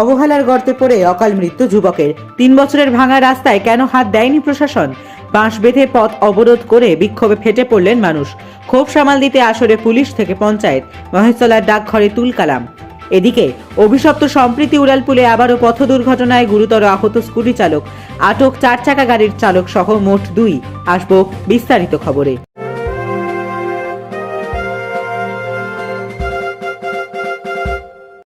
অবহেলার গর্তে পড়ে অকাল মৃত্যু যুবকের। তিন বছরের ভাঙা রাস্তায় কেন হাত দেয়নি প্রশাসন? বাঁশ বেঁধে পথ অবরোধ করে বিক্ষোভে ফেটে পড়লেন মানুষ। ক্ষোভ সামাল দিতে আসরে পুলিশ থেকে পঞ্চায়েত, মহেশতলার ডাকঘরে তুলকালাম। এদিকে, অভিশপ্ত সম্প্রীতি উড়ালপুলে আবারও পথ দুর্ঘটনায় গুরুতর আহত স্কুটি চালক আটক চার চাকা গাড়ির চালক সহ মোট দুই। আসব বিস্তারিত খবরে।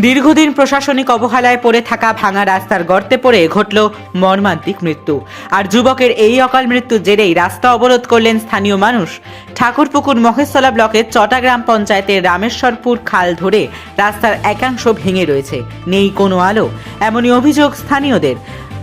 দীর্ঘদিন প্রশাসনিক অবহেলায় পড়ে থাকা ভাঙা রাস্তার গর্তে পড়ে ঘটল মর্মান্তিক মৃত্যু। আর যুবকের এই অকাল মৃত্যুর জেরেই রাস্তা অবরোধ করলেন স্থানীয় মানুষ। ঠাকুরপুকুর মহেশতলা ব্লকের চটাগ্রাম পঞ্চায়েতের রামেশ্বরপুর খাল ধরে রাস্তার একাংশ ভেঙে রয়েছে। নেই কোনো আলো। এমনই অভিযোগ স্থানীয়দের।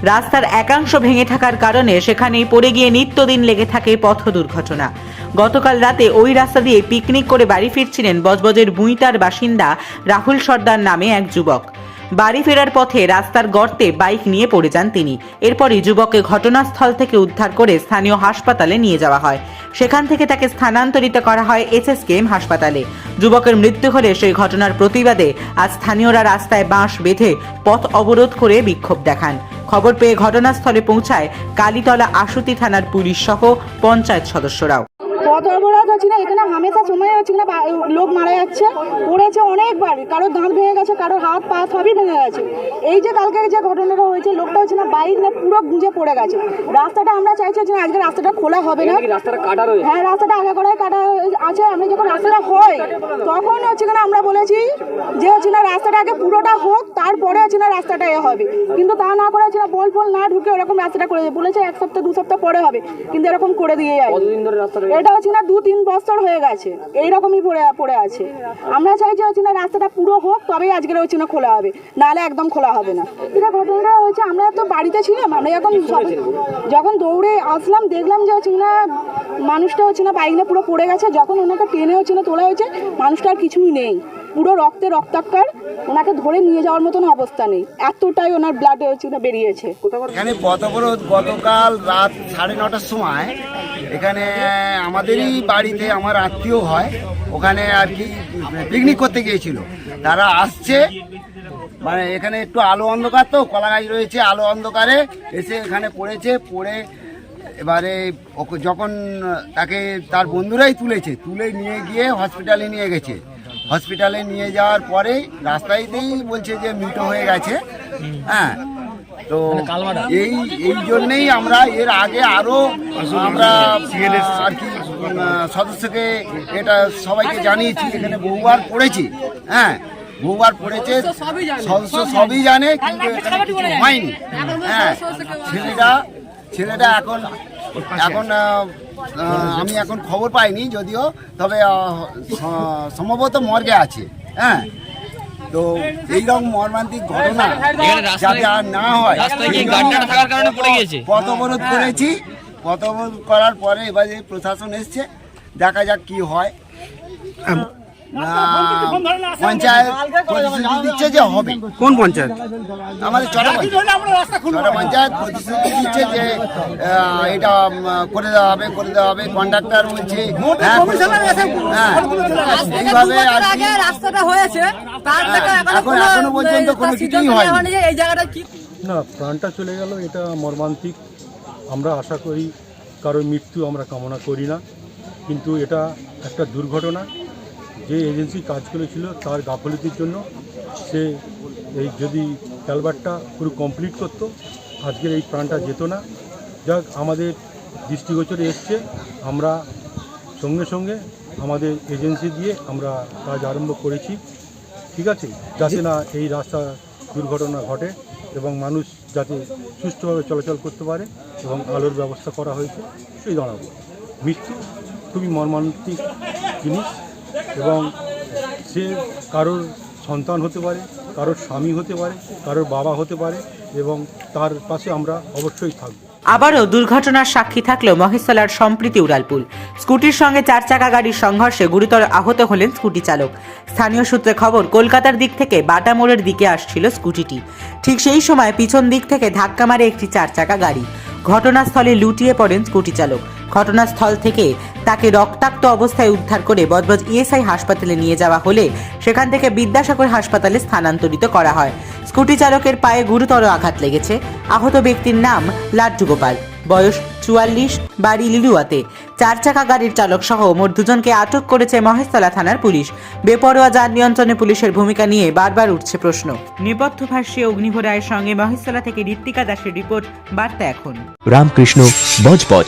রাস্তার একাংশ ভেঙে থাকার কারণে সেখানেই পড়ে গিয়ে নিত্যদিন লেগে থাকে পথ দুর্ঘটনা। গতকাল রাতে ওই রাস্তা দিয়ে পিকনিক করে বাড়ি ফিরছিলেন বজবজের বুইতার বাসিন্দা রাহুল সর্দার নামে এক যুবক। বাড়ি ফেরার পথে রাস্তার গর্তে বাইক নিয়ে পড়ে যান তিনি। এরপরই যুবককে ঘটনাস্থল থেকে উদ্ধার করে স্থানীয় হাসপাতালে নিয়ে যাওয়া হয়। সেখান থেকে তাকে স্থানান্তরিত করা হয় এসএসকেএম হাসপাতালে। যুবকের মৃত্যু হলে সেই ঘটনার প্রতিবাদে আজ স্থানীয়রা রাস্তায় বাঁশ বেঁধে পথ অবরোধ করে বিক্ষোভ দেখান। খবর পেয়ে ঘটনাস্থলে পৌঁছায় কালীতলা আশুতি থানার পুলিশ সহ পঞ্চায়েত সদস্যরাও। না এখানে হামেশা সময় হচ্ছে না লোক মারা যাচ্ছে পড়েছে অনেকবার কারোর দাঁত ভেঙে গেছে কারোর হাত পা সবই ভেঙে গেছে। এই যে কালকে যে ঘটনাটা হয়েছে লোকটা হচ্ছে না বাইক না পুরো গুঁজে পড়ে গেছে। রাস্তাটা আমরা চাইছি না আজকে রাস্তাটা খোলা হবে না। রাস্তাটা কাটা রয়েছে? হ্যাঁ রাস্তাটা আগে করে কাটা আছে আমরা যখন রাস্তাটা হয় তখন হচ্ছে না আমরা বলেছি যে হচ্ছে না রাস্তাটা আগে পুরোটা হোক তারপরে হচ্ছে না রাস্তাটা এ হবে। কিন্তু তা না করে হচ্ছে না বল ফল না ঢুকে ওরকম রাস্তাটা করে বলেছে এক সপ্তাহ দু সপ্তাহ পরে হবে কিন্তু এরকম করে দিয়ে যায় এটা হচ্ছে না দু তিন বছর হয়ে গেছে। এইরকমই পড়ে পড়ে আছে। আমরা চাইছি হচ্ছে না রাস্তাটা পুরো হোক তবেই আজকের হচ্ছে না খোলা হবে। নাহলে একদম খোলা হবে না। এটা ঘটনাটা হচ্ছে আমরা তো বাড়িতে ছিলাম আমরা যখন যখন দৌড়ে আসলাম দেখলাম যে হচ্ছে না মানুষটা হচ্ছে না বাইক নিয়ে পুরো পড়ে গেছে। যখন ওনাকে টেনে হচ্ছে না তোলা হয়েছে মানুষটা আর কিছুই নেই। পুরো রক্তে রক্তাক্তার ওনাকে ধরে নিয়ে যাওয়ার মতন অবস্থা নেই। এতটাই ওনার ব্লাড বেরিয়েছে। এখানে গতকাল রাত সাড়ে নটার সময় এখানে আমাদেরই বাড়িতে আমার আত্মীয় হয়, ওখানে আর কি পিকনিক করতে গিয়েছিল। তারা আসছে মানে এখানে একটু আলো অন্ধকার তো কলা গাছ রয়েছে আলো অন্ধকারে, এসে এখানে পড়েছে, পড়ে এবারে যখন তাকে তার বন্ধুরাই তুলেছে, তুলে নিয়ে গিয়ে হসপিটালে নিয়ে গেছে। হসপিটালে নিয়ে যাওয়ার পরে রাস্তাতেই বলছে যে মৃত হয়ে গেছে। হ্যাঁ তো এই এই জন্যেই আমরা এর আগে আরও আমরা আর কি সদস্যকে এটা সবাইকে জানিয়েছি এখানে বহুবার পড়েছি। হ্যাঁ বহুবার পড়েছে সদস্য সবই জানে কিন্তু এখানে কিছু হয়নি। হ্যাঁ ছেলেটা ছেলেটা এখন এখন আমি এখন খবর পাইনি যদিও তবে সম্ভবত মর্গে আছে হ্যাঁ? তো এইরকম মর্মান্তিক ঘটনা যাতে আর না হয় পথ অবরোধ করেছি। পথ অবরোধ করার পরে এবারে প্রশাসন এসছে দেখা যাক কি হয়। পঞ্চায়েত প্রতিশ্রুতি দিচ্ছে যে হবে কোন পঞ্চায়েত আমাদের চটা পঞ্চায়েত চটা পঞ্চায়েত প্রতিশ্রুতি দিচ্ছে যে এটা করে দেওয়া হবে করে দেওয়া হবে কন্ডাক্টর বলছে হ্যাঁ হ্যাঁ রাস্তাটা হয়েছে তার থেকে হ্যাঁ, এখন পর্যন্ত কোনো কিছুই হয়নি এই জায়গাটা কি না প্রাণটা চলে গেল এটা মর্মান্তিক আমরা আশা করি কারোর মৃত্যু আমরা কামনা করি না কিন্তু এটা একটা দুর্ঘটনা যে এজেন্সি কাজ করেছিল তার গাফলতির জন্য সে এই যদি ক্যালবারটা পুরো কমপ্লিট করতো, আজকের এই প্রাণটা যেত না। যাক, আমাদের দৃষ্টিগোচরে এসছে, আমরা সঙ্গে সঙ্গে আমাদের এজেন্সি দিয়ে আমরা কাজ আরম্ভ করেছি। ঠিক আছে? যাতে না এই রাস্তা দুর্ঘটনা ঘটে এবং মানুষ যাতে সুষ্ঠুভাবে চলাচল করতে পারে এবং আলোর ব্যবস্থা করা হয়েছে, সেই দাঁড়াবো মৃত্যু খুবই মর্মান্তিক জিনিস। এবং সে কারোর সন্তান হতে পারে, কারোর স্বামী হতে পারে, কারোর বাবা হতে পারে এবং তার পাশে আমরা অবশ্যই থাকব। আবারও দুর্ঘটনার সাক্ষী থাকলেও মহেশতলার সম্প্রীতি উড়ালপুল। স্কুটির সঙ্গে চার চাকা গাড়ির সংঘর্ষে গুরুতর আহত হলেন স্কুটি চালক। স্থানীয় সূত্রে খবর, কলকাতার দিক থেকে বাটা মোড়ের দিকে আসছিল স্কুটিটি। ঠিক সেই সময় পিছন দিক থেকে ধাক্কা মারে একটি চার চাকা গাড়ি। ঘটনাস্থলে লুটিয়ে পড়েন স্কুটি চালক। ঘটনাস্থল থেকে তাকে রক্তাক্ত অবস্থায় উদ্ধার করে বজবজ ইএসআই হাসপাতালে নিয়ে যাওয়া হলে সেখান থেকে বিদ্যাসাগর হাসপাতালে স্থানান্তরিত করা হয়। স্কুটি চালকের পায়ে গুরুতর আঘাত লেগেছে। আহত ব্যক্তির নাম লাড্ডু গোপাল। বয়স চুয়াল্লিশ বাড়ি লিলুয়াতে। চার চাকা গাড়ির চালক সহ মোট দুজনকে আটক করেছে মহেশতলা থানার পুলিশ। বেপরোয়া যান নিয়ন্ত্রণে পুলিশের ভূমিকা নিয়ে বারবার উঠছে প্রশ্ন। নেপথ্য ভাষ্যে অগ্নিভো রায়ের সঙ্গে মহেশতলা থেকে ঋত্বিকা দাসের রিপোর্ট বার্তা এখন। রামকৃষ্ণ বজবজ।